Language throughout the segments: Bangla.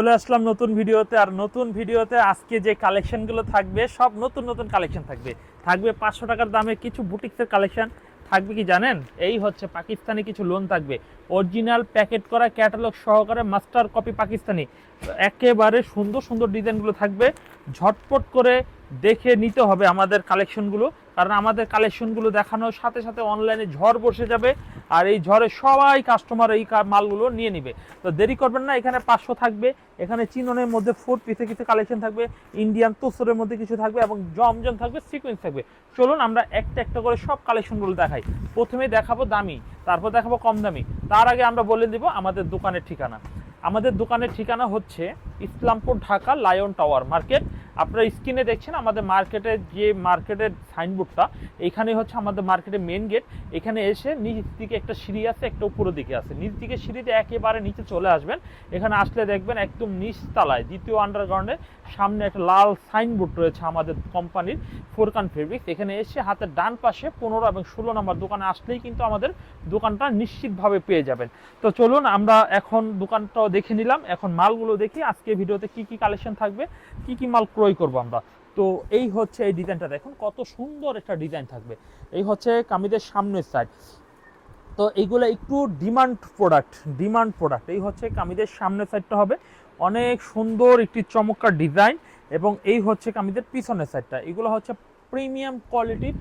চলে আসলাম নতুন ভিডিওতে, আর নতুন ভিডিওতে আজকে যে কালেকশনগুলো থাকবে, সব নতুন নতুন কালেকশন থাকবে। থাকবে পাঁচশো টাকার দামে কিছু বুটিক্সের কালেকশন। থাকবে কি জানেন? এই হচ্ছে পাকিস্তানি কিছু লোন থাকবে। অরিজিনাল প্যাকেট করা ক্যাটালগ সহকারে মাস্টার কপি পাকিস্তানি। একেবারে সুন্দর সুন্দর ডিজাইনগুলো থাকবে। ঝটপট করে দেখে নিতে হবে আমাদের কালেকশনগুলো। কারণ আমাদের কালেকশনগুলো দেখানোর সাথে সাথে অনলাইনে ঝড় বসে যাবে, আর এই ঝড়ে সবাই কাস্টমার এই মালগুলো নিয়ে নিবে। তো দেরি করবেন না, এখানে পাঁচশো থাকবে, এখানে চিননের মধ্যে ফোর পিসে কিছু কালেকশন থাকবে ইন্ডিয়ান তোসরের মধ্যে কিছু থাকবে এবং জমজম থাকবে সিকোয়েন্স থাকবে। চলুন আমরা একটা একটা করে সব কালেকশনগুলো দেখাই। প্রথমে দেখাবো দামি, তারপর দেখাবো কম দামি। তার আগে আমরা বলে দিব আমাদের দোকানের ঠিকানা। আমাদের দোকানের ঠিকানা হচ্ছে Islampur Dhaka lion tower market. আপনারা স্ক্রিনে দেখছেন আমাদের মার্কেটের যে মার্কেটের সাইনবোর্ডটা এখানে হচ্ছে আমাদের মার্কেটের মেন গেট এখানে এসে নিচ দিকে একটা সিঁড়ি আছে, একটা উপরের দিকে আছে। নিচ দিকে সিঁড়িতে একেবারে নিচে চলে আসবেন। এখানে আসলে দেখবেন একদম নিচ তলায় দ্বিতীয় আন্ডারগ্রাউন্ডের সামনে একটা লাল সাইনবোর্ড রয়েছে আমাদের কোম্পানির ফোরকান ফেব্রিক্স এখানে এসে হাতের ডান পাশে পনেরো এবং ষোলো নম্বর দোকানে আসলেই কিন্তু আমাদের দোকানটা নিশ্চিতভাবে পেয়ে যাবেন। তো চলুন আমরা এখন দোকানটাও দেখে নিলাম। এখন মালগুলো দেখি, আজকে ভিডিওতে কি কি কালেকশন থাকবে, কি কি মাল ক্রয় করব আমরা। তো এই হচ্ছে এই ডিজাইনটা দেখুন, কত সুন্দর একটা ডিজাইন থাকবে। এই হচ্ছে কামিদের সামনের সাইড তো এইগুলো একটু ডিমান্ড প্রোডাক্ট ডিমান্ড প্রোডাক্ট এই হচ্ছে কামিদের সামনের সাইডটা হবে। অনেক সুন্দর একটি চমৎকার ডিজাইন এবং এই হচ্ছে কামিদের পিছনের সাইডটা এগুলো হচ্ছে প্রিমিয়াম কোয়ালিটির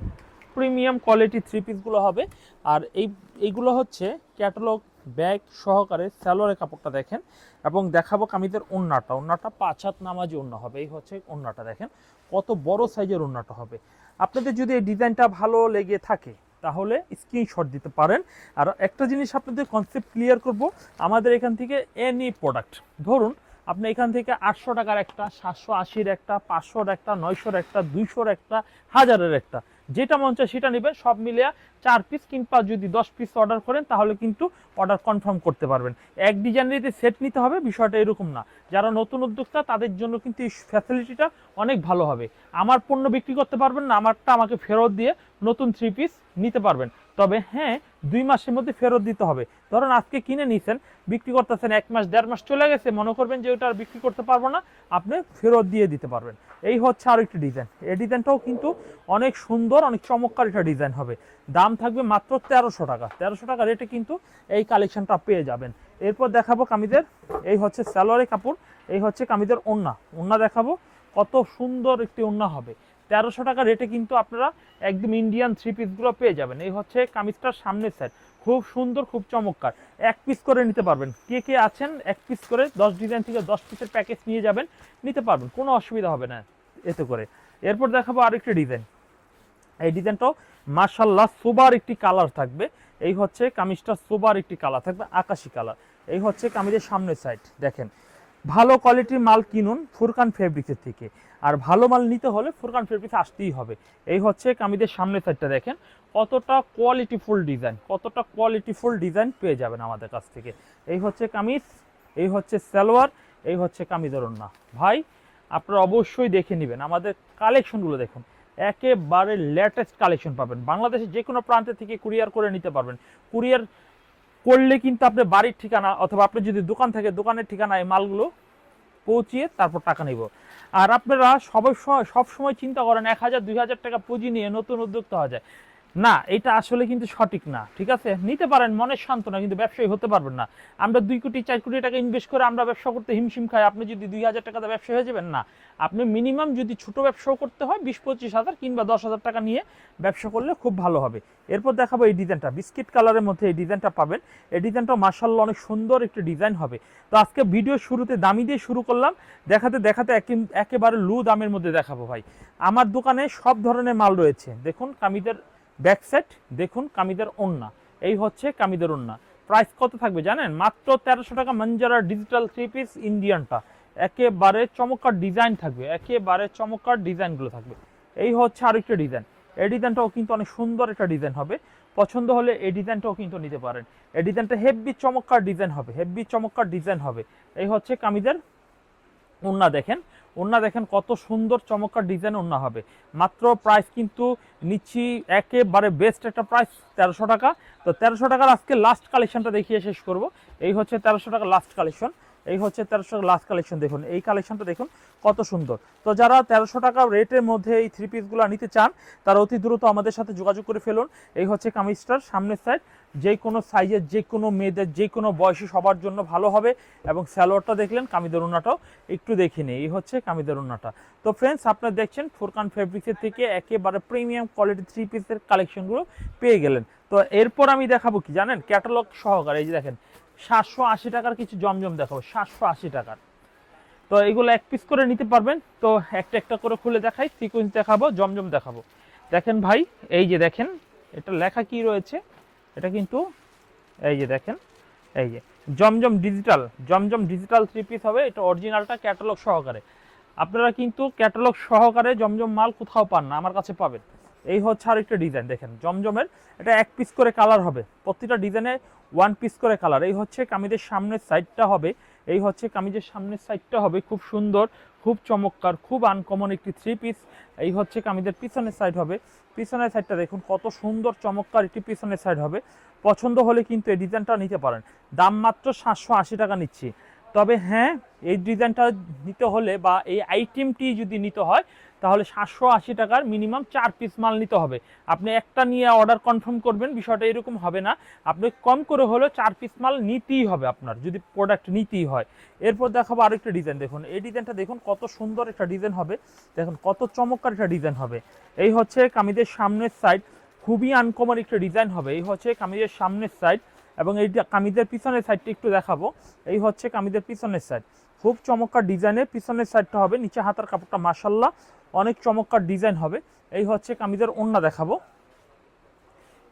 প্রিমিয়াম কোয়ালিটি থ্রি পিসগুলো হবে। আর এই, এইগুলো হচ্ছে ক্যাটালগ ব্যাগ সহকারে স্যালোয়ারের কাপড়টা দেখেন এবং দেখাবো কামিদের ওন্নাটা। ওন্নাটা পাঁচ হাত নামাজি ওন্না হবে। এই হচ্ছে ওন্নাটা দেখেন। কত বড় সাইজের ওন্নাটা হবে। আপনাদের যদি এই ডিজাইনটা ভালো লেগে থাকে, তাহলে স্ক্রিনশট দিতে পারেন। আর একটা জিনিস আপনাদের কনসেপ্ট ক্লিয়ার করব। আমাদের এখান থেকে এনি প্রোডাক্ট ধরুন আপনি এখান থেকে আটশো টাকার একটা, সাতশো আশির একটা, পাঁচশোর একটা, নয়শোর একটা, দুইশোর একটা, হাজারের একটা যেটা মন চায় সেটা নেবেন, সব মিলে চার পিস কিংবা যদি দশ পিস অর্ডার করেন, তাহলে কিন্তু অর্ডার কনফার্ম করতে পারবেন। এক ডিজাইনের সেট নিতে হবে, বিষয়টা এরকম না। যারা নতুন উদ্যোক্তা, তাদের জন্য কিন্তু এই ফ্যাসিলিটিটা অনেক ভালো হবে। আমার পণ্য বিক্রি করতে পারবেন না, আমারটা আমাকে ফেরত দিয়ে নতুন থ্রি পিস নিতে পারবেন। তবে হ্যাঁ দুই মাসের মধ্যে ফেরত দিতে হবে। ধরুন আজকে কিনে নিছেন, বিক্রি করতেছেন, এক মাস, দেড় মাস চলে গেছে, মনে করবেন যে ওটা আর বিক্রি করতে পারব না, আপনি ফেরত দিয়ে দিতে পারবেন। এই হচ্ছে আরও একটি ডিজাইন এই ডিজাইনটাও কিন্তু অনেক সুন্দর, অনেক চমৎকার একটা ডিজাইন হবে। দাম থাকবে মাত্র তেরোশো টাকা। তেরোশো টাকা রেটে কিন্তু এই কালেকশনটা পেয়ে যাবেন। এরপর দেখাবো কামিদের এই হচ্ছে স্যালোয়ারি কাপড়, এই হচ্ছে কামিদের ওন্না। ওন্না দেখাবো, কত সুন্দর একটি ওন্না হবে। তেরোশো টাকা রেটে কিন্তু আপনারা একদম ইন্ডিয়ান থ্রি পিসগুলো পেয়ে যাবেন। এই হচ্ছে কামিজটার সামনের সাইড খুব সুন্দর, খুব চমৎকার। এক পিস করে নিতে পারবেন। কে কে আছেন, এক পিস করে দশ ডিজাইন থেকে দশ পিসের প্যাকেজ নিয়ে যাবেন, নিতে পারবেন। কোনো অসুবিধা হবে না এতে করে। এরপর দেখাবো আরেকটি ডিজাইন এই ডিজাইনটাও মার্শাল্লাহ সোবার একটি কালার থাকবে। এই হচ্ছে কামিজটা সোবার একটি কালার থাকবে, আকাশি কালার এই হচ্ছে কামিজের সামনের সাইড দেখেন। ভালো কোয়ালিটির মাল কিনুন ফুরকান ফেব্রিক্সের থেকে। আর ভালো মাল নিতে হলে ফুরকান ফেব্রিক্স আসতেই হবে। এই হচ্ছে কামিজের সামনের সাইডটা দেখেন। কতটা কোয়ালিটিফুল ডিজাইন কতটা কোয়ালিটিফুল ডিজাইন পেয়ে যাবেন আমাদের কাছ থেকে। এই হচ্ছে কামিজ, এই হচ্ছে সালোয়ার, এই হচ্ছে কামিজের ওন্না ভাই, আপনারা অবশ্যই দেখে নেবেন। আমাদের কালেকশনগুলো দেখুন, একেবারে লেটেস্ট কালেকশন পাবেন। বাংলাদেশের যে কোনো প্রান্তে থেকে কুরিয়ার করে নিতে পারবেন। কুরিয়ার করলে কিন্তু আপনি বাড়ির ঠিকানা অথবা আপনি যদি দোকান থেকে দোকানের ঠিকানায় মালগুলো পৌঁছিয়ে তারপর টাকা নিব। আর আপনারা সময় সব সময় চিন্তা করেন এক হাজার, দুই হাজার টাকা পুঁজি নিয়ে নতুন উদ্যোক্তা হওয়া যায়। না, এটা আসলে কিন্তু সঠিক না, ঠিক আছে? নিতে পারেন মনের শান্তনা কিন্তু ব্যবসায়ী হতে পারবেন না। আমরা দুই কোটি, চার কোটি টাকা ইনভেস্ট করে আমরা ব্যবসা করতে হিমশিম খাই, আপনি যদি দুই হাজার টাকাতে ব্যবসা হয়ে যাবেন, না। আপনি মিনিমাম যদি ছোট ব্যবসাও করতে হয়, বিশ পঁচিশ হাজার কিংবা দশ হাজার টাকা নিয়ে ব্যবসা করলে খুব ভালো হবে। এরপর দেখাবো এই ডিজাইনটা বিস্কিট কালারের মধ্যে এই ডিজাইনটা পাবেন। এই ডিজাইনটা মার্শাল্লাহ অনেক সুন্দর একটি ডিজাইন হবে। তো আজকে ভিডিও শুরুতে দামি দিয়ে শুরু করলাম। দেখাতে দেখাতে একে- একেবারে লু দামের মধ্যে দেখাবো ভাই। আমার দোকানে সব ধরনের মাল রয়েছে। দেখুন কামিদের ব্যাক সেট, দেখুন কামিদের ওন্না। এই হচ্ছে কামিদের ওন্না। প্রাইস কত থাকবে জানেন? মাত্র তেরোশো টাকা মঞ্জারা ডিজিটাল থ্রি পিস ইন্ডিয়ানটা। একেবারে চমৎকার ডিজাইন থাকবে, একেবারে চমৎকার ডিজাইনগুলো থাকবে। এই হচ্ছে আরেকটা ডিজাইন। এই ডিজাইনটাও কিন্তু অনেক সুন্দর একটা ডিজাইন হবে। পছন্দ হলে এই ডিজাইনটাও কিন্তু নিতে পারেন। এই ডিজাইনটা হেভি চমৎকার ডিজাইন হবে, হেভি চমৎকার ডিজাইন হবে। এই হচ্ছে কামিজের ওন্না দেখেন। ওন্না দেখেন কত সুন্দর চমৎকার ডিজাইন ওন্না হবে। মাত্র প্রাইস কিন্তু নিচ্ছি একেবারে বেস্ট একটা প্রাইস তেরোশো টাকা। তো তেরোশো টাকার আজকে লাস্ট কালেকশনটা দেখিয়ে শেষ করব। এই হচ্ছে তেরোশো টাকা লাস্ট কালেকশন এই হচ্ছে তেরোশো লাস্ট কালেকশন দেখুন। এই কালেকশনটা দেখুন কত সুন্দর। তো যারা তেরোশো টাকা রেটের মধ্যে এই থ্রি পিসগুলো নিতে চান, তারা অতি দ্রুত আমাদের সাথে যোগাযোগ করে ফেলুন। এই হচ্ছে কামিজটার সামনের সাইড যে কোনো সাইজের যে কোনো মেয়েদের, যে কোনো বয়সী সবার জন্য ভালো হবে। এবং স্যালোয়ারটা দেখলেন কামিদের উন্নাটাও একটু দেখে নিই এই হচ্ছে কামিদের উন্নাটা তো ফ্রেন্ডস আপনারা দেখছেন ফুরকান ফেব্রিক্সের থেকে একেবারে প্রিমিয়াম কোয়ালিটি থ্রি পিসের কালেকশনগুলো পেয়ে গেলেন। তো এরপর আমি দেখাবো কি জানেন? ক্যাটালগ সহকারে, এই যে দেখেন সাতশো আশি টাকার কিছু জমজম দেখাবো, সাতশো আশি টাকার। তো এগুলো এক পিস করে নিতে পারবেন। তো একটা একটা করে খুলে দেখাই সিকোয়েন্স দেখাবো, জমজম দেখাবো। দেখেন ভাই, এই যে দেখেন, এটা লেখা কি রয়েছে? এটা কিন্তু, এই যে দেখেন, এই যে, Zamzam digital Zamzam digital three piece হবে। এটা অরিজিনালটা ক্যাটালগ সহকারে। আপনারা কিন্তু ক্যাটালগ সহকারে জমজম মাল কোথাও পান না, আমার কাছে পাবেন। এই হচ্ছে আর একটা ডিজাইন, দেখেন, জমজমের, এটা এক পিস করে কালার হবে, প্রতিটা ডিজাইনে ওয়ান পিস করে কালার এই হচ্ছে কামিজের সামনের সাইডটা হবে, এই হচ্ছে কামিজের সামনের সাইডটা হবে, খুব সুন্দর, খুব চমৎকার, খুব আনকমন একটি থ্রি পিস এই হচ্ছে কামিজের পিছনের সাইড হবে, পিছনের সাইডটা দেখুন, কত সুন্দর, চমৎকার একটি পিছনের সাইড হবে, পছন্দ হলে কিন্তু এই ডিজাইনটা নিতে পারেন, দাম মাত্র সাতশো আশি টাকা নিচ্ছি তবে হ্যাঁ এই ডিজাইনটা নিতে হলে বা এই আইটেমটি যদি নিতে হয়, তাহলে সাতশো আশি টাকার মিনিমাম চার পিস মাল নিতে হবে। আপনি একটা নিয়ে অর্ডার কনফার্ম করবেন, বিষয়টা এরকম হবে না। আপনি কম করে হলেও চার পিস মাল নিতেই হবে আপনার, যদি প্রোডাক্ট নিতেই হয়। এরপর দেখাবো আরেকটা ডিজাইন দেখুন। এই ডিজাইনটা দেখুন, কত সুন্দর একটা ডিজাইন হবে। দেখুন, কত চমৎকার একটা ডিজাইন হবে। এই হচ্ছে কামিজের সামনের সাইড খুবই আনকমন একটা ডিজাইন হবে। এই হচ্ছে কামিজের সামনের সাইড এবং এই কামিজের পিছনের সাইডটা একটু দেখাবো। এই হচ্ছে কামিজের পিছনের সাইড খুব চমৎকার ডিজাইনের পিছনের সাইডটা হবে, নিচে হাতার কাপড়টা মাসাল্লাহ অনেক চমৎকার ডিজাইন হবে। এই হচ্ছে কামিজের ওন্না দেখাবো।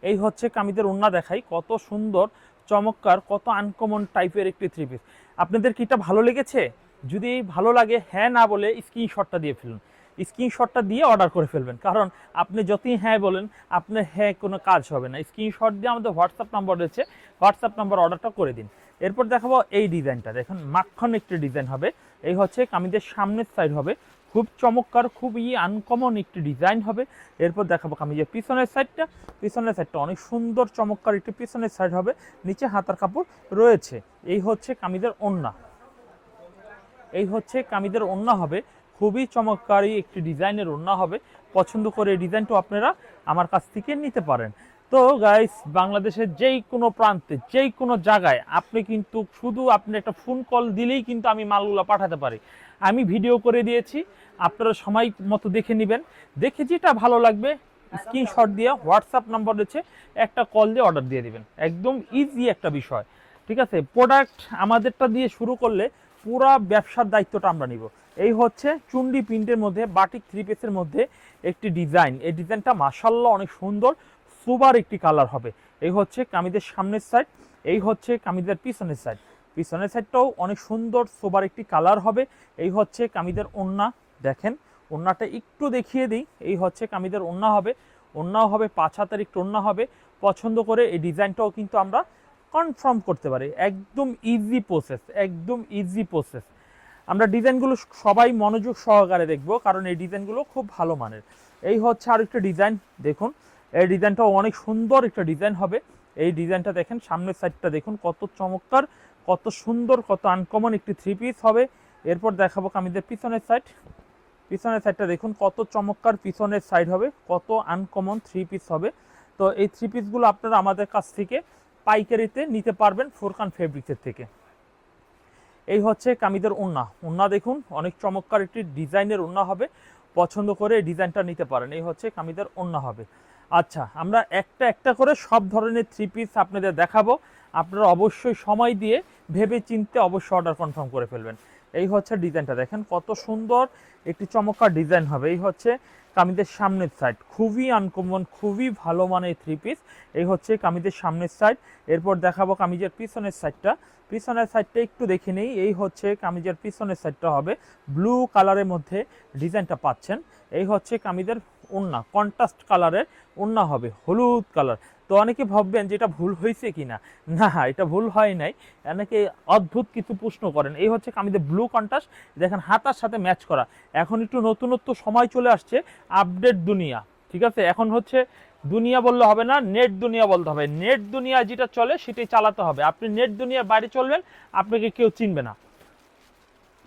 এই হচ্ছে কামিজের ওন্না দেখাই, কত সুন্দর, চমৎকার, কত আনকমন টাইপের একটি থ্রি পিস আপনাদের কিটা ভালো লেগেছে? যদি ভালো লাগে হ্যাঁ না বলে স্ক্রিনশটটা দিয়ে ফেলুন। স্ক্রিনশটটা দিয়ে অর্ডার করে ফেলবেন। কারণ আপনি যতই হ্যাঁ বলেন, আপনার হ্যাঁ কোনো কাজ হবে না। স্ক্রিনশট দিয়ে আমাদের হোয়াটসঅ্যাপ নাম্বার রয়েছে, হোয়াটসঅ্যাপ নাম্বার অর্ডারটা করে দিন। এরপর দেখাবো এই ডিজাইনটা। দেখুন, মাখন একটি ডিজাইন হবে। এই হচ্ছে কামিজের সামনের সাইড হবে। খুব চমৎকার, খুবই আনকমন একটি ডিজাইন হবে। এরপর দেখাবো কামিজের পিছনের সাইডটা পিছনের সাইডটা অনেক সুন্দর, চমৎকার একটি পিছনের সাইড হবে। নিচে হাতার কাপড় রয়েছে। এই হচ্ছে কামিজের ওন্না। এই হচ্ছে কামিজের ওন্না হবে। খুবই চমৎকারী একটি ডিজাইনের ওন্না হবে। পছন্দ করে এই ডিজাইনটা আপনারা আমার কাছ থেকে নিতে পারেন। তো গাইস বাংলাদেশের যেই কোনো প্রান্তে যেই কোনো জায়গায় আপনি কিন্তু শুধু আপনি একটা ফোন কল দিলেই কিন্তু আমি মালগুলো পাঠাতে পারি। আমি ভিডিও করে দিয়েছি, আপনারা সময় মতো দেখে নেবেন। দেখে যেটা ভালো লাগবে স্ক্রিনশট দিয়ে হোয়াটসঅ্যাপ নাম্বার রয়েছে, একটা কল দিয়ে অর্ডার দিয়ে দিবেন। একদম ইজি একটা বিষয়। ঠিক আছে? প্রোডাক্ট আমাদেরটা দিয়ে শুরু করলে পুরা ব্যবসার দায়িত্বটা আমরা নিব। এই হচ্ছে চুন্ডি প্রিন্টের মধ্যে, বাটিক থ্রি পিসের মধ্যে একটি ডিজাইন। এই ডিজাইনটা মাসাল্লাহ অনেক সুন্দর, সুবার একটি কালার হবে। এই হচ্ছে কামিজের সামনের সাইড এই হচ্ছে কামিজের পিছনের সাইড পিছনের সাইডটাও অনেক সুন্দর, সোবার একটি কালার হবে। এই হচ্ছে কামিজের ওন্না, দেখেন, ওন্নাটা একটু দেখিয়ে দিই। এই হচ্ছে কামিজের ওন্না হবে, ওন্নাও হবে, পাঁচ হাতের একটু ওন্না হবে। পছন্দ করে এই ডিজাইনটাও কিন্তু আমরা কনফার্ম করতে পারি, একদম ইজি প্রসেস একদম ইজি প্রসেস আমরা ডিজাইনগুলো সবাই মনোযোগ সহকারে দেখব, কারণ এই ডিজাইনগুলো খুব ভালো মানের। এই হচ্ছে আর একটা ডিজাইন, দেখুন। এই ডিজাইনটাও অনেক সুন্দর একটা ডিজাইন হবে। এই ডিজাইনটা দেখেন, সামনের সাইডটা দেখুন, কত চমৎকার, কত সুন্দর, কত আনকমন একটি থ্রি পিস হবে। এরপর দেখাবো কামিজের পিছনের সাইড পিছনের সাইডটা দেখুন, কত চমৎকার পিছনের সাইড হবে, কত আনকমন থ্রি পিস হবে। তো এই থ্রি পিসগুলো আপনারা আমাদের কাছ থেকে পাইকারিতে নিতে পারবেন ফোরকান ফেব্রিক্সের থেকে। এই হচ্ছে কামিদের ওন্না ওন্না দেখুন, অনেক চমৎকার একটি ডিজাইনের ওন্না হবে। পছন্দ করে ডিজাইনটা নিতে পারেন। এই হচ্ছে কামিদের ওন্না হবে। আচ্ছা আমরা একটা একটা করে সব ধরনের থ্রি পিস আপনাদের দেখাবো। আপনারা অবশ্যই সময় দিয়ে ভেবে চিনতে অবশ্যই অর্ডার কনফার্ম করে ফেলবেন। এই হচ্ছে ডিজাইনটা দেখেন কত সুন্দর একটি চমৎকার ডিজাইন হবে। এই হচ্ছে কামিজের সামনের সাইড খুবই আনকমন খুবই ভালো মানের থ্রি পিস এই হচ্ছে কামিজের সামনের সাইড এরপর দেখাবো কামিজের পিছনের সাইডটা পিছনের সাইডটা একটু দেখে নেই। এই হচ্ছে কামিজের পিছনের সাইডটা হবে। ব্লু কালারের মধ্যে ডিজাইনটা পাচ্ছেন। এই হচ্ছে কামিজের ওন্না কন্ট্রাস্ট কালারের ওন্না হবে, হলুদ কালার তো অনেকে ভাববেন যে এটা ভুল হয়েছে কি না না এটা ভুল হয় নাই। অনেকে অদ্ভুত কিছু প্রশ্ন করেন। এই হচ্ছে কামিজের ব্লু কন্ট্রাস্ট দেখেন হাতার সাথে ম্যাচ করা। এখন একটু নতুনত্ব সময় চলে আসছে আপডেট দুনিয়া। ঠিক আছে? এখন হচ্ছে দুনিয়া বললে হবে না নেট দুনিয়া বলতে হবে। নেট দুনিয়া যেটা চলে, সেটাই চালাতে হবে। আপনি নেট দুনিয়ার বাইরে চলবেন, আপনাকে কেউ চিনবে না।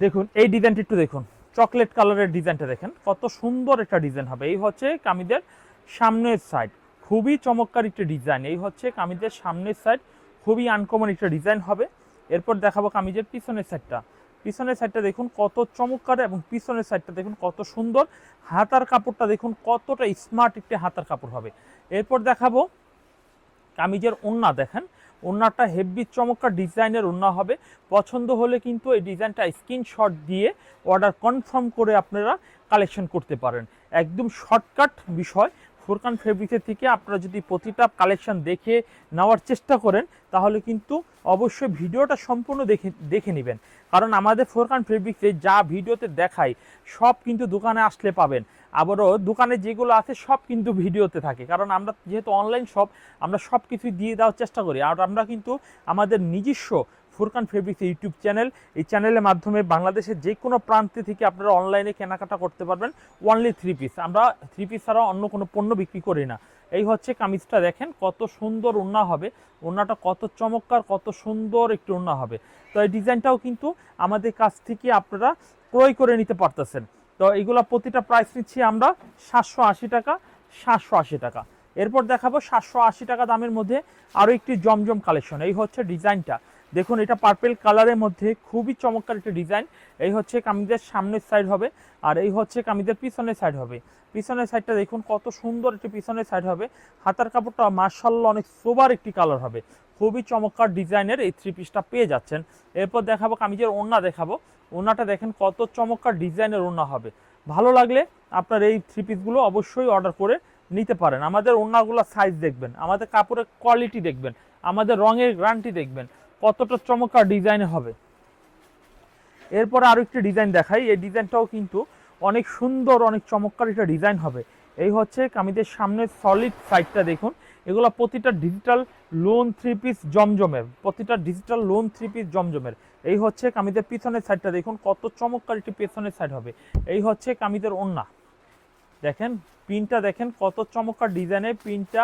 দেখুন, এই ডিজাইনটা একটু দেখুন। চকলেট কালারের ডিজাইনটা দেখেন, কত সুন্দর একটা ডিজাইন হবে। এই হচ্ছে কামিদের সামনের সাইড খুবই চমৎকার একটা ডিজাইন। এই হচ্ছে কামিজের সামনের সাইড খুবই আনকমন একটা ডিজাইন হবে। এরপর দেখাবো কামিজের পিছনের সাইডটা পিছনের সাইডটা দেখুন কত চমৎকার এবং পিছনের সাইডটা দেখুন কত সুন্দর। হাতার কাপড়টা দেখুন কতটা স্মার্ট একটা হাতার কাপড় হবে। এরপর দেখাবো কামিজের ওন্না দেখেন ওন্নাটা হেভি চমৎকার ডিজাইনের ওন্না হবে। পছন্দ হলে কিন্তু এই ডিজাইনটা স্ক্রিনশট দিয়ে অর্ডার কনফার্ম করে আপনারা কালেকশন করতে পারেন। একদম শর্টকাট বিষয়। ফোরকান ফেব্রিক্সের থেকে আপনারা যদি প্রতিটা কালেকশন দেখে নেওয়ার চেষ্টা করেন, তাহলে কিন্তু অবশ্যই ভিডিওটা সম্পূর্ণ দেখে দেখে নেবেন। কারণ আমাদের ফোরকান ফেব্রিক্সে যা ভিডিওতে দেখাই সব কিন্তু দোকানে আসলে পাবেন। আবারও দোকানে যেগুলো আছে সব কিন্তু ভিডিওতে থাকে। কারণ আমরা যেহেতু অনলাইন শপ আমরা সব কিছুই দিয়ে দেওয়ার চেষ্টা করি। আর আমরা কিন্তু আমাদের নিজস্ব ফুরকান ফেব্রিক্স ইউটিউব চ্যানেল, এই চ্যানেলের মাধ্যমে বাংলাদেশের যে কোনো প্রান্তে থেকে আপনারা অনলাইনে কেনাকাটা করতে পারবেন ওনলি থ্রি পিস আমরা থ্রি পিস ছাড়া অন্য কোনো পণ্য বিক্রি করি না। এই হচ্ছে কামিজটা দেখেন, কত সুন্দর ওড়না হবে। ওড়নাটা কত চমৎকার, কত সুন্দর একটি ওড়না হবে। তো এই ডিজাইনটাও কিন্তু আমাদের কাছ থেকে আপনারা ক্রয় করে নিতে পারতেছেন। তো এইগুলো প্রতিটা প্রাইস নিচ্ছি আমরা সাতশো আশি টাকা, সাতশো আশি টাকা। এরপর দেখাবো সাতশো আশি টাকা দামের মধ্যে আরও একটি জমজম কালেকশন এই হচ্ছে ডিজাইনটা। দেখুন, এটা পার্পেল কালারের মধ্যে খুবই চমৎকার একটা ডিজাইন। এই হচ্ছে কামিজের সামনের সাইড হবে আর এই হচ্ছে কামিজের পিছনের সাইড হবে। পিছনের সাইডটা দেখুন কত সুন্দর একটি পিছনের সাইড হবে। হাতার কাপড়টা মার্শাল্লাহ অনেক সোবার একটি কালার হবে। খুবই চমৎকার ডিজাইনের এই থ্রি পিসটা পেয়ে যাচ্ছেন। এরপর দেখাবো কামিজের ওড়না দেখাবো। ওড়নাটা দেখেন কত চমৎকার ডিজাইনের ওড়না হবে। ভালো লাগলে আপনার এই থ্রি পিসগুলো অবশ্যই অর্ডার করে নিতে পারেন। আমাদের ওড়নাগুলো সাইজ দেখবেন, আমাদের কাপড়ের কোয়ালিটি দেখবেন, আমাদের রঙের গ্রান্টি দেখবেন, কতটা চমৎকার ডিজাইনে হবে। এরপর আরও একটি ডিজাইন দেখাই। এই ডিজাইনটাও কিন্তু অনেক সুন্দর, অনেক চমৎকার একটা ডিজাইন হবে। এই হচ্ছে কামিজের সামনের সলিড সাইডটা দেখুন। এগুলো প্রতিটা ডিজিটাল লোন থ্রি পিস জমজমের, প্রতিটা ডিজিটাল লোন থ্রি পিস জমজমের। এই হচ্ছে কামিজের পিছনের সাইডটা দেখুন কত চমৎকার একটি পেছনের সাইড হবে। এই হচ্ছে কামিজের ওন্না দেখেন পিনটা দেখেন কত চমৎকার ডিজাইনের পিনটা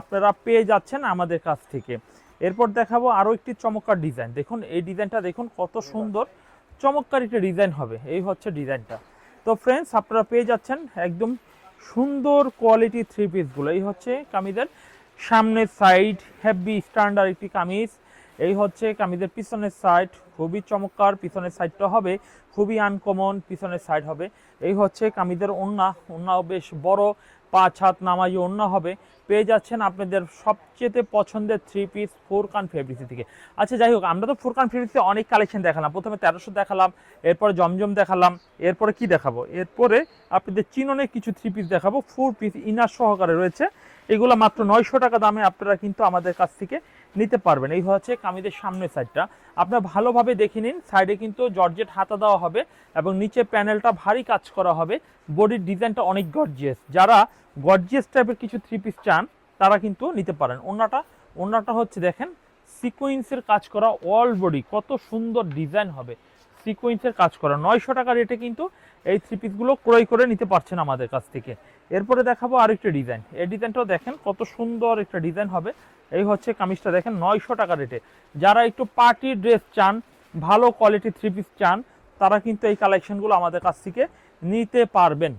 আপনারা পেয়ে যাচ্ছেন আমাদের কাছ থেকে। এরপর দেখাবো আরও একটি চমৎকার ডিজাইন দেখুন, এই ডিজাইনটা দেখুন কত সুন্দর, চমৎকার একটি ডিজাইন হবে। এই হচ্ছে ডিজাইনটা তো ফ্রেন্ডস আপনারা পেয়ে যাচ্ছেন একদম সুন্দর কোয়ালিটি থ্রি পিসগুলো এই হচ্ছে কামিজের সামনের সাইড হেভি স্ট্যান্ডার্ড একটি কামিজ। এই হচ্ছে কামিজের পিছনের সাইড খুবই চমৎকার, পিছনের সাইডটা হবে। খুবই আনকমন পিছনের সাইড হবে। এই হচ্ছে কামিজের ওন্না ওন্নাও বেশ বড়, পাঁচ হাত নামাই ওন্না হবে। পেয়ে যাচ্ছেন আপনাদের সবচেয়ে পছন্দের থ্রি পিস ফোরকান ফেব্রিক্স থেকে। আচ্ছা যাই হোক, আমরা তো ফোরকান ফেব্রিক্সে অনেক কালেকশন দেখালাম। প্রথমে তেরোশো দেখালাম, এরপরে জমজম দেখালাম, এরপরে কি দেখাবো? এরপরে আপনাদের চিননের কিছু থ্রি পিস দেখাবো। ফোর পিস ইনার সহকারে রয়েছে। এগুলো মাত্র নয়শো টাকা দামে আপনারা কিন্তু আমাদের কাছ থেকে নিতে পারবেন। এই হচ্ছে কামিজের সামনের সাইডটা আপনারা ভালোভাবে দেখে নিন সাইডে কিন্তু জর্জেট হাতা দেওয়া হবে এবং নিচে প্যানেলটা ভারী কাজ করা হবে। বডির ডিজাইনটা অনেক গর্জিয়াস যারা গর্জিয়াস টাইপের কিছু থ্রি পিস চান, তারা কিন্তু নিতে পারেন। ওনাটা ওনাটা হচ্ছে দেখেন সিকোয়েন্সের কাজ করা অল বডি কত সুন্দর ডিজাইন হবে। সিকোয়েন্সের কাজ করা। নয়শো টাকা রেটে কিন্তু এই থ্রি পিসগুলো ক্রয় করে নিতে পারছেন আমাদের কাছ থেকে। এরপরে দেখাবো আরেকটা ডিজাইন এই ডিজাইনটাও দেখেন কত সুন্দর একটা ডিজাইন হবে। এই হচ্ছে কামিজটা দেখেন নয়শো টাকা রেটে যারা একটু পার্টি ড্রেস চান, ভালো কোয়ালিটি থ্রি পিস চান, তারা কিন্তু এই কালেকশনগুলো আমাদের কাছ থেকে নিতে পারবেন।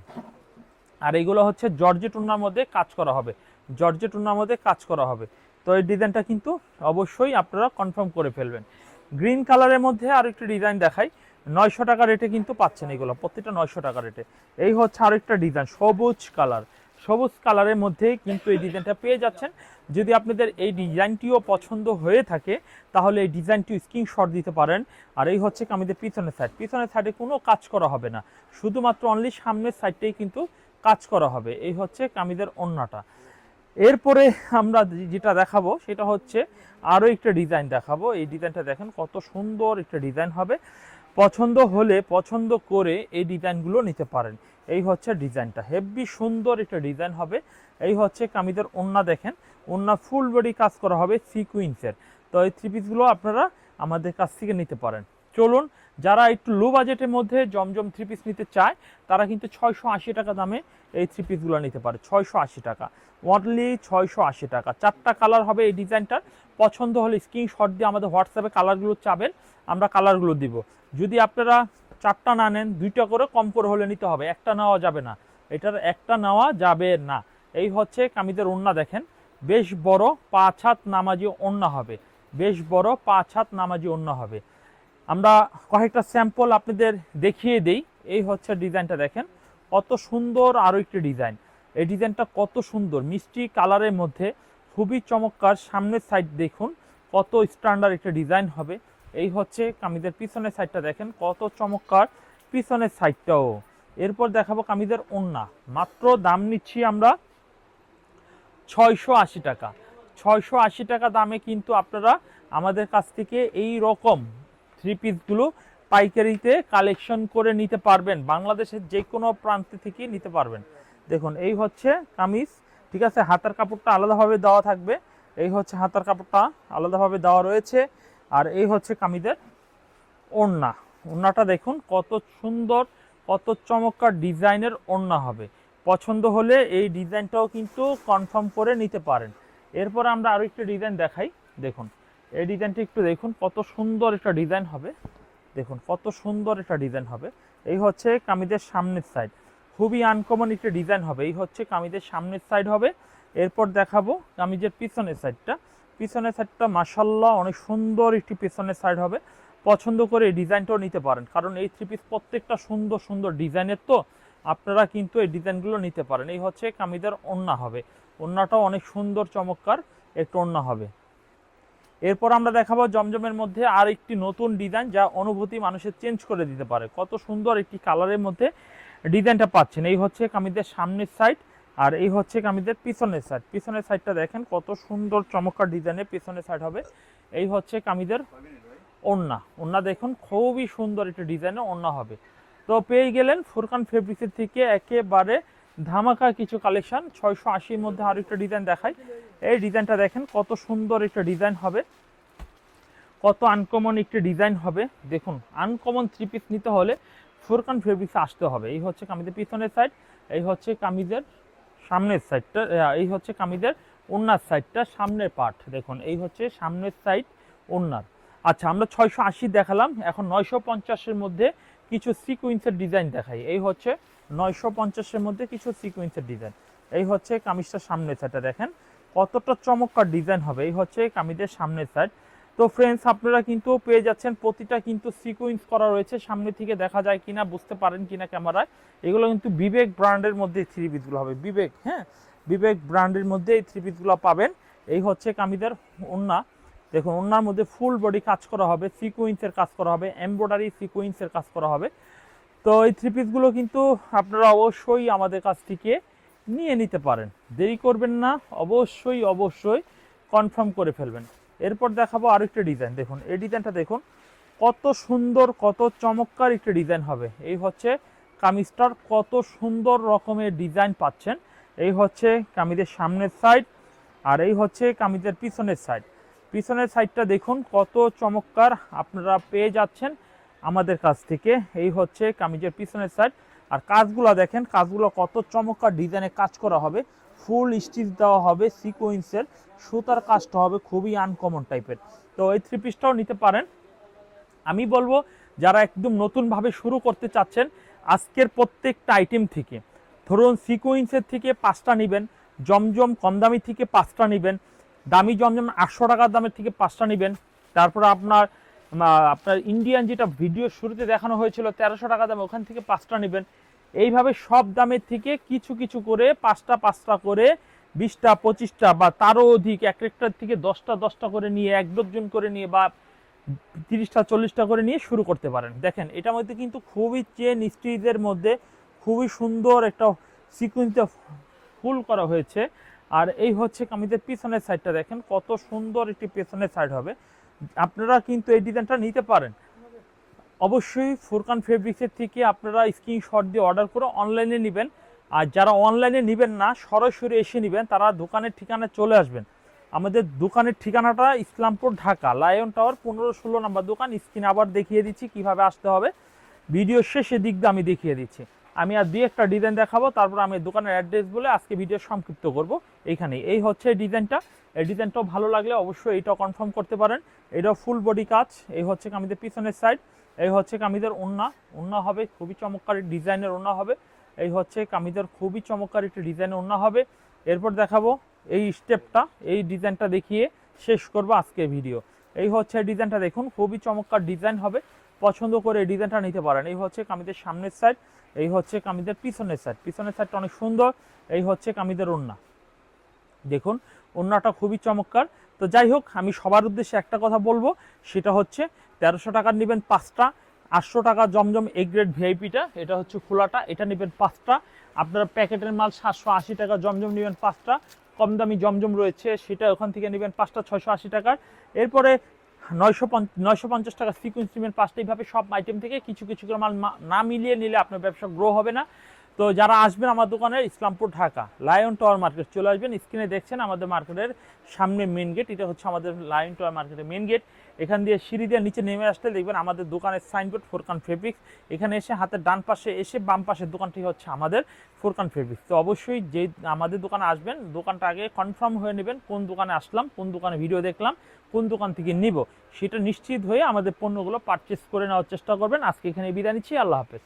আর এইগুলো হচ্ছে জর্জেট উন্নার মধ্যে কাজ করা হবে। জর্জেট উন্নার মধ্যে কাজ করা হবে। তো এই ডিজাইনটা কিন্তু অবশ্যই আপনারা কনফার্ম করে ফেলবেন। গ্রিন কালারের মধ্যে আর একটি ডিজাইন দেখাই। নয়শো টাকা রেটে কিন্তু পাচ্ছেন এগুলো, প্রত্যেকটা নয়শো টাকা রেটে এই হচ্ছে আরেকটা ডিজাইন সবুজ কালার সবুজ কালারের মধ্যে কিন্তু এই ডিজাইনটা পেয়ে যাচ্ছেন। যদি আপনাদের এই ডিজাইনটিও পছন্দ হয়ে থাকে, তাহলে এই ডিজাইনটি স্ক্রিনশট দিতে পারেন। আর এই হচ্ছে কামিদের পিছনের সাইড পিছনের সাইডে কোনো কাজ করা হবে না। শুধুমাত্র অনলি সামনের সাইডটাই কিন্তু কাজ করা হবে। এই হচ্ছে কামিদের অন্যটা এরপরে আমরা যেটা দেখাবো, সেটা হচ্ছে আরও একটা ডিজাইন দেখাবো। এই ডিজাইনটা দেখেন কত সুন্দর একটা ডিজাইন হবে। পছন্দ হলে পছন্দ করে এই ডিজাইনগুলো নিতে পারেন। এই হচ্ছে ডিজাইনটা। হেভি সুন্দর একটা ডিজাইন হবে। এই হচ্ছে কামিদের ওন্না দেখেন। ওন্না ফুল বডি কাজ করা হবে সিকুইন্সের তো এই থ্রি পিসগুলো আপনারা আমাদের কাছ থেকে নিতে পারেন। চলুন, যারা একটু লো বাজেটের মধ্যে জমজম থ্রি পিস নিতে চায়, তারা কিন্তু ছয়শো আশি টাকা দামে এই থ্রি পিসগুলো নিতে পারে। ছয়শো আশি টাকা। অনলি ছয়শো আশি টাকা। চারটা কালার হবে এই ডিজাইনটার। পছন্দ হলে স্ক্রিনশট দিয়ে আমাদের হোয়াটসঅ্যাপে কালারগুলো চাবেন, আমরা কালারগুলো দিব। যদি আপনারা চারটা না নেন, দুইটা করে কম করে হলে নিতে হবে। একটা নেওয়া যাবে না। এটার একটা নেওয়া যাবে না। এই হচ্ছে কামিদের ওন্না দেখেন। বেশ বড় পাঁচ হাত নামাজি ওন্না হবে। বেশ বড় পাঁচ হাত নামাজি ওন্না হবে। আমরা কয়েকটা স্যাম্পল আপনাদের দেখিয়ে দেই। এই হচ্ছে ডিজাইনটা দেখেন। কত সুন্দর আরও একটি ডিজাইন। এই ডিজাইনটা কত সুন্দর। মিষ্টি কালারের মধ্যে খুবই চমৎকার। সামনের সাইড দেখুন, কত স্ট্যান্ডার্ড একটা ডিজাইন হবে। এই হচ্ছে কামিজের পিছনের সাইডটা দেখেন, কত চমৎকার। পিছনের সাইডটাও এরপর দেখাবো কামিজের ওন্না। মাত্র দাম নিচ্ছি আমরা ছয়শো আশি টাকা। ছয়শো আশি টাকা দামে কিন্তু আপনারা আমাদের কাছ থেকে এই রকম থ্রি পিসগুলো পাইকারিতে কালেকশন করে নিতে পারবেন। বাংলাদেশের যে কোনো প্রান্ত থেকে নিতে পারবেন। দেখুন, এই হচ্ছে কামিজ, ঠিক আছে? হাতার কাপড়টা আলাদাভাবে দেওয়া থাকবে। এই হচ্ছে হাতার কাপড়টা আলাদাভাবে দেওয়া রয়েছে। আর এই হচ্ছে কামিজের ওড়না। ওড়নাটা দেখুন, কত সুন্দর, কত চমৎকার ডিজাইনের ওড়না হবে। পছন্দ হলে এই ডিজাইনটাও কিন্তু কনফার্ম করে নিতে পারেন। এরপর আমরা আরও একটি ডিজাইন দেখাই। দেখুন এই ডিজাইনটি একটু দেখুন, কত সুন্দর একটা ডিজাইন হবে। দেখুন, কত সুন্দর একটা ডিজাইন হবে। এই হচ্ছে কামিজের সামনের সাইড খুবই আনকমন একটা ডিজাইন হবে। এই হচ্ছে কামিজের সামনের সাইড হবে। এরপর দেখাবো কামিজের পিছনের সাইডটা পিছনের সাইডটা মাসাল্লাহ অনেক সুন্দর একটি পিছনের সাইড হবে। পছন্দ করে এই ডিজাইনটাও নিতে পারেন। কারণ এই থ্রি পিস প্রত্যেকটা সুন্দর সুন্দর ডিজাইনের তো আপনারা কিন্তু এই ডিজাইনগুলো নিতে পারেন। এই হচ্ছে কামিজের ওন্না হবে। ওন্নাটাও অনেক সুন্দর, চমৎকার একটু ওন্না হবে। এরপর আমরা দেখাবো জমজমের মধ্যে আর একটি নতুন ডিজাইন যা অনুভূতি মানুষের চেঞ্জ করে দিতে পারে। কত সুন্দর একটি কালারের মধ্যে ডিজাইনটা পাচ্ছেন। এই হচ্ছে কামিজের সামনের সাইড আর এই হচ্ছে কামিজের পিছনের সাইড পিছনের সাইডটা দেখেন কত সুন্দর চমৎকার ডিজাইনের পিছনের সাইড হবে। এই হচ্ছে কামিজের ওন্না ওন্না দেখুন, খুবই সুন্দর একটা ডিজাইনে ওন্না হবে। তো পেয়ে গেলেন ফুরকান ফেব্রিক্সের থেকে একেবারে ধামাকা কিছু কালেকশন ছয়শো আশির মধ্যে আরও একটা ডিজাইন দেখাই। এই ডিজাইনটা দেখেন, কত সুন্দর একটা ডিজাইন হবে। কত আনকমন একটি ডিজাইন হবে। দেখুন আনকমন থ্রি পিস নিতে হলে ফুরকান ফেব্রিক্সে আসতে হবে। এই হচ্ছে কামিজের পিছনের সাইড এই হচ্ছে কামিজের সামনের সাইডটা এই হচ্ছে কামিজের ওনার সাইডটা সামনের পার্ট দেখুন, এই হচ্ছে সামনের সাইড ওনার আচ্ছা আমরা ছয়শো আশি দেখালাম। এখন নয়শো পঞ্চাশের মধ্যে কিছু সিকুয়েন্সের ডিজাইন দেখাই। এই হচ্ছে নয়শো পঞ্চাশের মধ্যে কিছু সিকুয়েন্সের ডিজাইন এই হচ্ছে কামিজটার সামনের সাইডটা দেখেন। কতটা চমৎকার ডিজাইন হবে, এই হচ্ছে কামিজের সামনের সাইড তো ফ্রেন্ডস আপনারা কিন্তু পেয়ে যাচ্ছেন, প্রতিটা কিন্তু সিকুয়েন্স করা রয়েছে, সামনে থেকে দেখা যায় কিনা, বুঝতে পারেন কিনা ক্যামেরায়। এগুলো কিন্তু বিবেক ব্র্যান্ডের মধ্যে থ্রি পিসগুলো হবে। বিবেক হ্যাঁ? বিবেক ব্র্যান্ডের মধ্যে এই থ্রি পিসগুলো পাবেন। এই হচ্ছে কামিজের ওন্না দেখুন ওনার মধ্যে ফুল বডি কাজ করা হবে সিকুয়েন্সের কাজ করা হবে এমব্রয়ডারি সিকুয়েন্সের কাজ করা হবে। তো এই থ্রি পিসগুলো কিন্তু আপনারা অবশ্যই আমাদের কাছ থেকে নিয়ে নিতে পারেন। দেরি করবেন না, অবশ্যই অবশ্যই কনফার্ম করে ফেলবেন। এরপর দেখাবো আরেকটা ডিজাইন দেখুন, এই ডিজাইনটা দেখুন, কত সুন্দর, কত চমৎকার একটা ডিজাইন হবে। এই হচ্ছে কামিজটার কত সুন্দর রকমের ডিজাইন পাচ্ছেন। এই হচ্ছে কামিজের সামনের সাইড আর এই হচ্ছে কামিজের পিছনের সাইড পিছনের সাইডটা দেখুন, কত চমৎকার আপনারা পেয়ে যাচ্ছেন আমাদের কাছ থেকে। এই হচ্ছে কামিজের পিছনের সাইড আর কাজগুলো দেখেন, কাজগুলো কত চমৎকার ডিজাইনে কাজ করা হবে। ফুল স্টিচ দেওয়া হবে সিকোয়েন্সের সুতার কাজটা হবে খুবই আনকমন টাইপের তো এই থ্রি পিসটাও নিতে পারেন। আমি বলব, যারা একদম নতুনভাবে শুরু করতে চাচ্ছেন, আজকের প্রত্যেকটা আইটেম থেকে, ধরুন সিকোয়েন্সের থেকে পাঁচটা নেবেন, জমজম কম দামি থেকে পাঁচটা নেবেন, দামি জমজম আটশো টাকার দামের থেকে পাঁচটা নেবেন, তারপর আপনার আপনার ইন্ডিয়ান যেটা ভিডিও শুরুতে দেখানো হয়েছিল, তেরোশো টাকা দামে, ওখান থেকে পাঁচটা নেবেন। এইভাবে সব দামের থেকে কিছু কিছু করে, পাঁচটা পাঁচটা করে, বিশটা, পঁচিশটা বা তারও অধিক, এক একটার থেকে দশটা দশটা করে নিয়ে, এক ডজন করে নিয়ে বা তিরিশটা, চল্লিশটা করে নিয়ে শুরু করতে পারেন। দেখেন, এটার মধ্যে কিন্তু খুবই চেন স্টিচের মধ্যে খুবই সুন্দর একটা সিকুয়েন্সে ফুল করা হয়েছে। আর এই হচ্ছে কামিজের পিছনের সাইডটা দেখেন, কত সুন্দর একটি পেছনের সাইড হবে। আপনারা কিন্তু এই ডিজাইনটা নিতে পারেন। অবশ্যই ফুরকান ফেব্রিক্সের থেকে আপনারা স্ক্রিনশট দিয়ে অর্ডার করে অনলাইনে নেবেন। আর যারা অনলাইনে নেবেন না, সরাসরি এসে নেবেন, তারা দোকানের ঠিকানায় চলে আসবেন। আমাদের দোকানের ঠিকানাটা ইসলামপুর ঢাকা লায়ন টাওয়ার পনেরো ষোলো নম্বর দোকান। স্ক্রিন আবার দেখিয়ে দিচ্ছি কীভাবে আসতে হবে। ভিডিও শেষে দিক দিয়ে আমি দেখিয়ে দিচ্ছি। আমি আর দুই একটা ডিজাইন দেখাবো, তারপর আমি দোকানের অ্যাড্রেস বলে আজকে ভিডিও সংক্ষিপ্ত করব। এইখানে, এই হচ্ছে ডিজাইনটা এই ডিজাইনটাও ভালো লাগলে অবশ্যই এইটাও কনফার্ম করতে পারেন। এটাও ফুল বডি কাজ। এই হচ্ছে আমাদের পিছনের সাইড এই হচ্ছে কামিজের ওন্না ওন্না হবে, খুবই চমৎকার ডিজাইনের ওন্না হবে। এই হচ্ছে কামিজের খুবই চমৎকার একটি ডিজাইনের ওন্না হবে। এরপর দেখাবো এই স্টেপটা এই ডিজাইনটা দেখিয়ে শেষ করব আজকে ভিডিও এই হচ্ছে ডিজাইনটা দেখুন, খুবই চমৎকার ডিজাইন হবে। পছন্দ করে ডিজাইনটা নিতে পারেন। এই হচ্ছে কামিজের সামনের সাইড এই হচ্ছে কামিজের পিছনের সাইড পিছনের সাইডটা অনেক সুন্দর, এই হচ্ছে কামিজের ওন্না দেখুন ওন্নাটা খুবই চমৎকার। তো যাই হোক, আমি সবার উদ্দেশ্যে একটা কথা বলব, সেটা হচ্ছে তেরোশো টাকার নেবেন পাঁচটা, আটশো টাকা জমজম এ গ্রেড ভিআইপিটা, এটা হচ্ছে খোলাটা, এটা নেবেন পাঁচটা। আপনারা প্যাকেটের মাল সাতশো আশি টাকা জমজম নেবেন পাঁচটা, কম দামি জমজম রয়েছে, সেটা ওখান থেকে নেবেন পাঁচটা, ছয়শো আশি টাকার। এরপরে নয়শো নয়শো পঞ্চাশ টাকা সিকুয়েন্স নেবেন পাঁচটা এইভাবে সব আইটেম থেকে কিছু কিছু করে মাল না মিলিয়ে নিলে আপনার ব্যবসা গ্রো হবে না। তো যারা আসবেন আমার দোকানে, Islampur, Dhaka lion tower market চলে আসবেন। স্ক্রিনে দেখছেন আমাদের মার্কেটের সামনে মেন গেট এটা হচ্ছে আমাদের লায়ন টাওয়ার মার্কেটের মেন গেট এখান দিয়ে সিঁড়ি দিয়ে নিচে নেমে আসলে দেখবেন আমাদের দোকানের সাইনবোর্ড ফোরকান ফেব্রিক্স এখানে এসে হাতের ডান পাশে এসে বাম পাশের দোকানটি হচ্ছে আমাদের ফোরকান ফেব্রিক্স তো অবশ্যই যে আমাদের দোকানে আসবেন, দোকানটা আগে কনফার্ম হয়ে নেবেন কোন দোকানে আসলাম, কোন দোকানে ভিডিও দেখলাম। কোন দোকান থেকে নিব, সেটা নিশ্চিত হয়ে আমাদের পণ্যগুলো পারচেস করে নেওয়ার চেষ্টা করবেন। আজকে এখানে বিদায় নিচ্ছি, আল্লাহ হাফেজ।